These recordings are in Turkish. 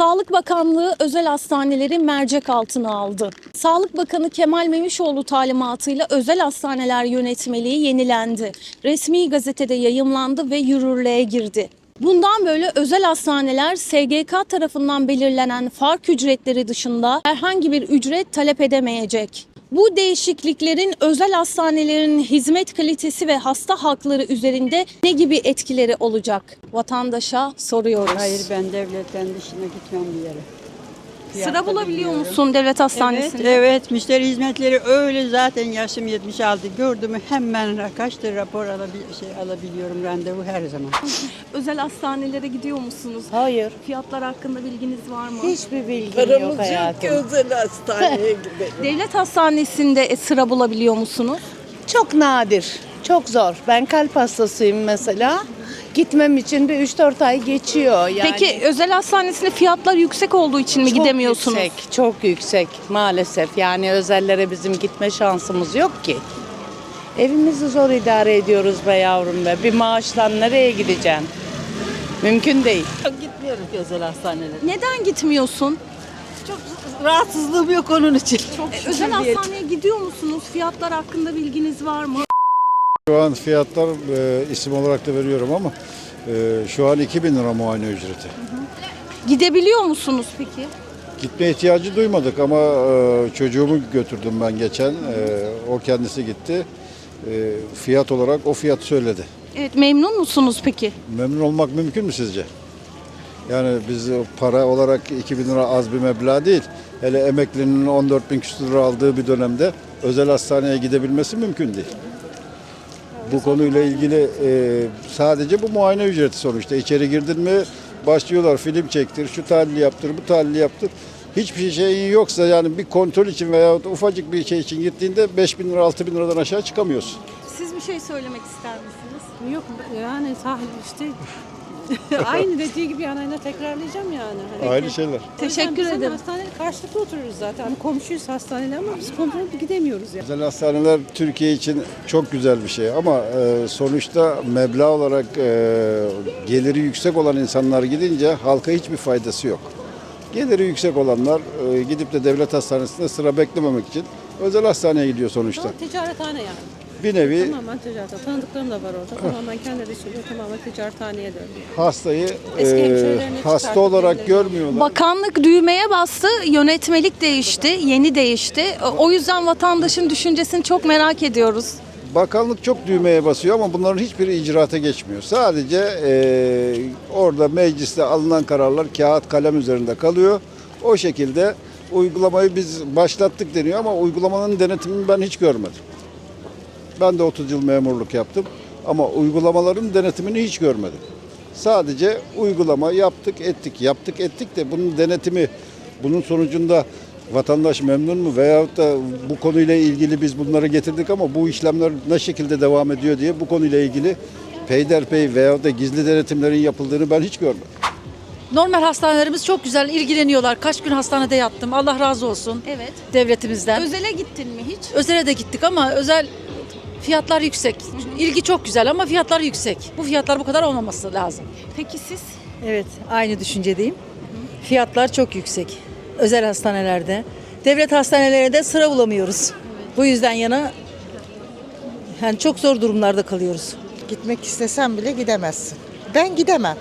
Sağlık Bakanlığı özel hastaneleri mercek altına aldı. Sağlık Bakanı Kemal Memişoğlu talimatıyla özel hastaneler yönetmeliği yenilendi. Resmi gazetede yayımlandı ve yürürlüğe girdi. Bundan böyle özel hastaneler SGK tarafından belirlenen fark ücretleri dışında herhangi bir ücret talep edemeyecek. Bu değişikliklerin özel hastanelerin hizmet kalitesi ve hasta hakları üzerinde ne gibi etkileri olacak? Vatandaşa soruyoruz. Hayır ben devletten dışına gitmem bir yere. Sıra bulabiliyor musun devlet Evet, hastanesinde? evet müşteri hizmetleri öyle zaten yaşım 76 gördüm hemen kaçtır rapor alabil şey alabiliyorum randevu her zaman. Özel hastanelere gidiyor musunuz? Hayır. Fiyatlar hakkında bilginiz var mı? Hiçbir bilgim yok Paramız yok ki özel hastaneye gidelim. Devlet hastanesinde e, sıra bulabiliyor musunuz? Çok nadir. Çok zor. Ben kalp hastasıyım mesela. Gitmem için bir 3-4 ay geçiyor. Yani Peki özel hastanesinde fiyatlar yüksek olduğu için mi çok gidemiyorsunuz? Yüksek, çok yüksek maalesef. Yani özellere bizim gitme şansımız yok ki. Evimizi zor idare ediyoruz be yavrum be. Bir maaştan nereye gideceksin? Mümkün değil. Gitmiyorum ki özel hastanelere. Neden gitmiyorsun? Çok rahatsızlığım yok onun için. Çok özel hastaneye gidiyor musunuz? Fiyatlar hakkında bilginiz var mı? Şu an fiyatlar e, isim olarak da veriyorum ama e, şu an 2000 lira muayene ücreti. Gidebiliyor musunuz peki? Gitme ihtiyacı duymadık ama e, çocuğumu götürdüm ben geçen. E, o kendisi gitti. E, fiyat olarak o fiyat söyledi. Evet memnun musunuz peki? Memnun olmak mümkün mü sizce? Yani biz o para olarak 2000 lira az bir meblağ değil. Hele emeklinin 14 bin küsur lira aldığı bir dönemde özel hastaneye gidebilmesi mümkün değil. Bu konuyla ilgili e, sadece bu muayene ücreti sonuçta. İçeri girdin mi başlıyorlar film çektir, şu tahlili yaptır, bu tahlili yaptır. Hiçbir şeyin yoksa yani bir kontrol için veya ufacık bir şey için gittiğinde 5 bin lira 6 bin liradan aşağı çıkamıyorsun. Siz bir şey söylemek ister misiniz? Yok yani sah işte aynı dediği gibi yani aynı tekrarlayacağım yani. Hani Aynı şeyler. Teşekkür biz hani ederim. Hastanede karşılıklı oturuyoruz zaten. Hani komşuyuz hastaneyle ama biz komşuyla gidemiyoruz ya. Özel hastaneler Türkiye için çok güzel bir şey ama e, sonuçta meblağ olarak e, geliri yüksek olan insanlar gidince halka hiçbir faydası yok. Geliri yüksek olanlar e, gidip de devlet hastanesinde sıra beklememek için özel hastaneye gidiyor sonuçta. Ticarethane yani. Bir nevi Tamamen ticaret. Tanıdıklarım da var orada. Tamamen kendileri söylüyor. Tamamen ticarethaneye döndü. hastayı Eski e, hemşirelerini hasta çıkartıp olarak kendileri- görmüyorlar. Bakanlık düğmeye bastı, yönetmelik değişti, yeni değişti. O yüzden vatandaşın düşüncesini çok merak ediyoruz. Bakanlık çok düğmeye basıyor ama bunların hiçbiri icraata geçmiyor. Sadece eee, orada mecliste alınan kararlar kağıt kalem üzerinde kalıyor. O şekilde uygulamayı biz başlattık deniyor ama uygulamanın denetimini ben hiç görmedim. Ben de 30 yıl memurluk yaptım ama uygulamaların denetimini hiç görmedim. Sadece uygulama yaptık ettik yaptık ettik de bunun denetimi bunun sonucunda vatandaş memnun mu veyahut da bu konuyla ilgili biz bunları getirdik ama bu işlemler ne şekilde devam ediyor diye bu konuyla ilgili peyderpey veyahut da gizli denetimlerin yapıldığını ben hiç görmedim. Normal hastanelerimiz çok güzel ilgileniyorlar. Kaç gün hastanede yattım. Allah razı olsun Evet. devletimizden. Özele gittin mi hiç? Özele de gittik ama özel fiyatlar yüksek. İlgi çok güzel ama fiyatlar yüksek. Bu fiyatlar bu kadar olmaması lazım. Peki siz? Evet, aynı düşüncedeyim. Fiyatlar çok yüksek. Özel hastanelerde. Devlet hastanelerinde sıra bulamıyoruz. Bu yüzden yana yani çok zor durumlarda kalıyoruz. Gitmek istesen bile gidemezsin. Ben gidemem.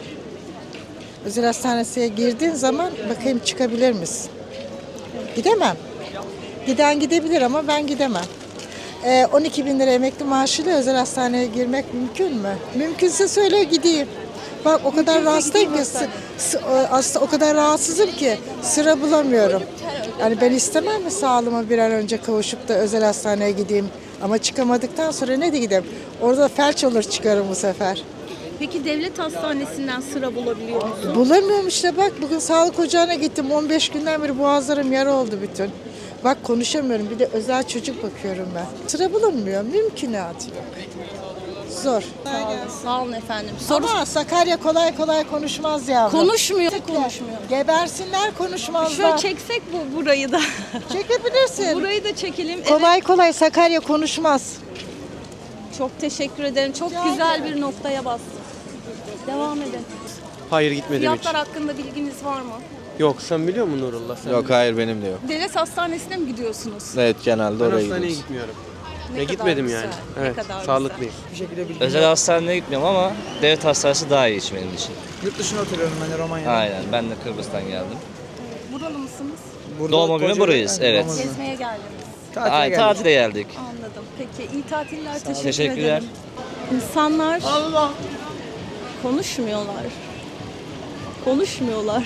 Özel hastanesiye girdiğin zaman bakayım çıkabilir misin? Gidemem. Giden gidebilir ama ben gidemem. Ee, 12 bin lira emekli maaşıyla özel hastaneye girmek mümkün mü? Mümkünse söyle gideyim. Bak o kadar rahatsızım ki, sı- aslında o kadar rahatsızım ki sıra bulamıyorum. Yani ben istemem mi sağlığıma bir an önce kavuşup da özel hastaneye gideyim. Ama çıkamadıktan sonra ne de gideyim. Orada felç olur çıkarım bu sefer. Peki devlet hastanesinden sıra bulabiliyor musun? Bulamıyorum işte bak bugün sağlık ocağına gittim 15 günden beri boğazlarım yara oldu bütün. Bak konuşamıyorum bir de özel çocuk bakıyorum ben. Sıra bulamıyor mümkünatı yok. Zor. Sağ olun efendim. Soru Ama Sakarya kolay kolay konuşmaz yavrum. konuşmuyor. Konuşmuyor. Gebersinler konuşmazlar. Şöyle çeksek bu burayı da. Çekebilirsin. burayı da çekelim. Evet. Kolay kolay Sakarya konuşmaz. Çok teşekkür ederim. Çok güzel bir noktaya bastın. Devam edin. Hayır gitmedim hiç. Fiyatlar hakkında bilginiz var mı? Yok sen biliyor musun Nurullah? Sen Yok hayır benim de yok. Devlet hastanesine mi gidiyorsunuz? Evet genelde Ben oraya hastaneye gidiyoruz. gitmiyorum. Ne kadar gitmedim güzel, yani. ne Evet. kadar Sağlıklıyım. Özel hastaneye gitmiyorum ama devlet hastanesi daha iyi için benim için. Yurt dışına oturuyorum ben de Romanya'da. Aynen. Ben de Kıbrıs'tan geldim. Buralı mısınız? Doğma büyüme burayız. Evet. Gezmeye geldiniz. Ay, tatile geldik. Anladım. Peki iyi tatiller. Teşekkür Teşekkürler. ederim. İnsanlar konuşmuyorlar. Konuşmuyorlar.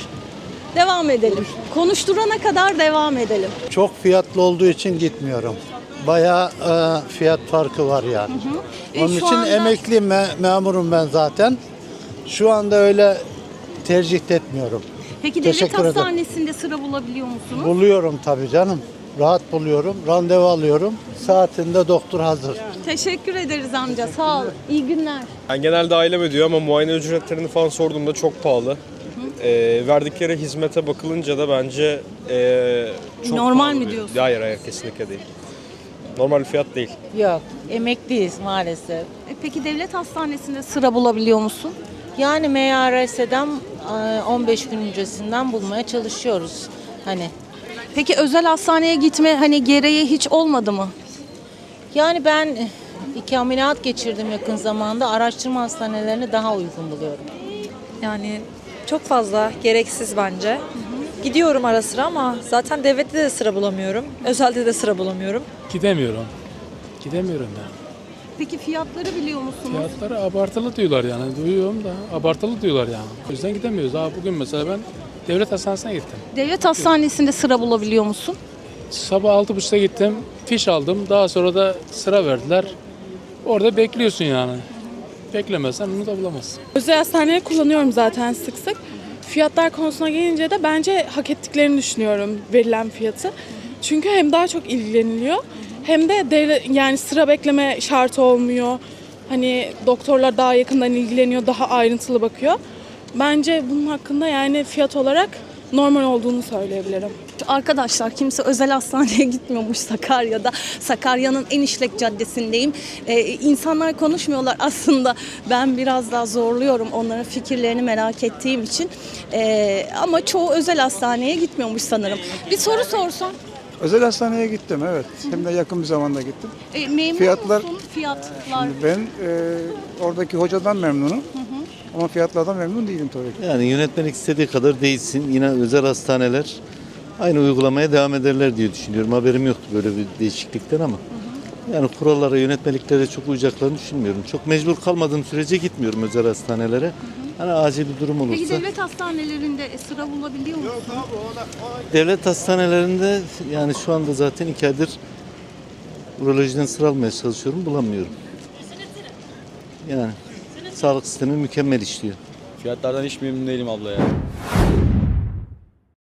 Devam edelim. Konuşturana kadar devam edelim. Çok fiyatlı olduğu için gitmiyorum. Bayağı e, fiyat farkı var yani. E, Onun şu için anda- emekli me- memurum ben zaten. Şu anda öyle tercih etmiyorum. Peki devlet Teşekkür ederim. hastanesinde sıra bulabiliyor musunuz? Buluyorum tabii canım. Rahat buluyorum. Randevu alıyorum. Saatinde doktor hazır. Teşekkür ederiz amca. Sağ ol. İyi günler. Ben genelde ailem ödüyor ama muayene ücretlerini falan sorduğumda çok pahalı. Ee, verdikleri hizmete bakılınca da bence ee, çok Normal pahalı mi bir- diyorsun? Hayır hayır kesinlikle değil. Normal bir fiyat değil. Yok, emekliyiz maalesef. E, Peki devlet hastanesinde sıra bulabiliyor musun? Yani MYRS'den e, 15 gün öncesinden bulmaya çalışıyoruz. Hani Peki özel hastaneye gitme hani gereği hiç olmadı mı? yani ben iki ameliyat geçirdim yakın zamanda. Araştırma hastanelerini daha uygun buluyorum. Yani çok fazla gereksiz bence. Gidiyorum ara sıra ama zaten devlette de sıra bulamıyorum. Özelde de sıra bulamıyorum. Gidemiyorum. Gidemiyorum yani. Peki fiyatları biliyor musunuz? Fiyatları abartılı diyorlar yani. Duyuyorum da abartılı diyorlar yani. O yüzden gidemiyoruz. Daha bugün mesela ben devlet hastanesine gittim. Devlet hastanesinde sıra bulabiliyor musun? Sabah 6.30'da gittim. Fiş aldım. Daha sonra da sıra verdiler. Orada bekliyorsun yani. Beklemezsen onu da bulamazsın. Özel hastaneleri kullanıyorum zaten sık sık. Fiyatlar konusuna gelince de bence hak ettiklerini düşünüyorum verilen fiyatı. Çünkü hem daha çok ilgileniliyor hem de devlet, yani sıra bekleme şartı olmuyor. Hani doktorlar daha yakından ilgileniyor, daha ayrıntılı bakıyor. Bence bunun hakkında yani fiyat olarak normal olduğunu söyleyebilirim. Arkadaşlar kimse özel hastaneye gitmiyormuş Sakarya'da. Sakarya'nın en işlek caddesindeyim. Ee, insanlar konuşmuyorlar aslında. Ben biraz daha zorluyorum onların fikirlerini merak ettiğim için. Ee, ama çoğu özel hastaneye gitmiyormuş sanırım. Bir soru sorsam. Özel hastaneye gittim evet. Hem de yakın bir zamanda gittim. E, memnun Fiyatlar- musun? Fiyatlar. Ben e, oradaki hocadan memnunum. Ama fiyatlardan memnun değilim tabii ki. Yani yönetmelik istediği kadar değilsin. Yine özel hastaneler aynı uygulamaya devam ederler diye düşünüyorum. Haberim yoktu böyle bir değişiklikten ama. Yani kurallara, yönetmeliklere çok uyacaklarını düşünmüyorum. Çok mecbur kalmadığım sürece gitmiyorum özel hastanelere. Hani acil bir durum Peki olursa. devlet hastanelerinde sıra bulabiliyor musun? Devlet hastanelerinde yani şu anda zaten iki aydır urolojiden sıra almaya çalışıyorum. Bulamıyorum. Yani sağlık sistemi mükemmel işliyor. Fiyatlardan hiç memnun değilim abla ya.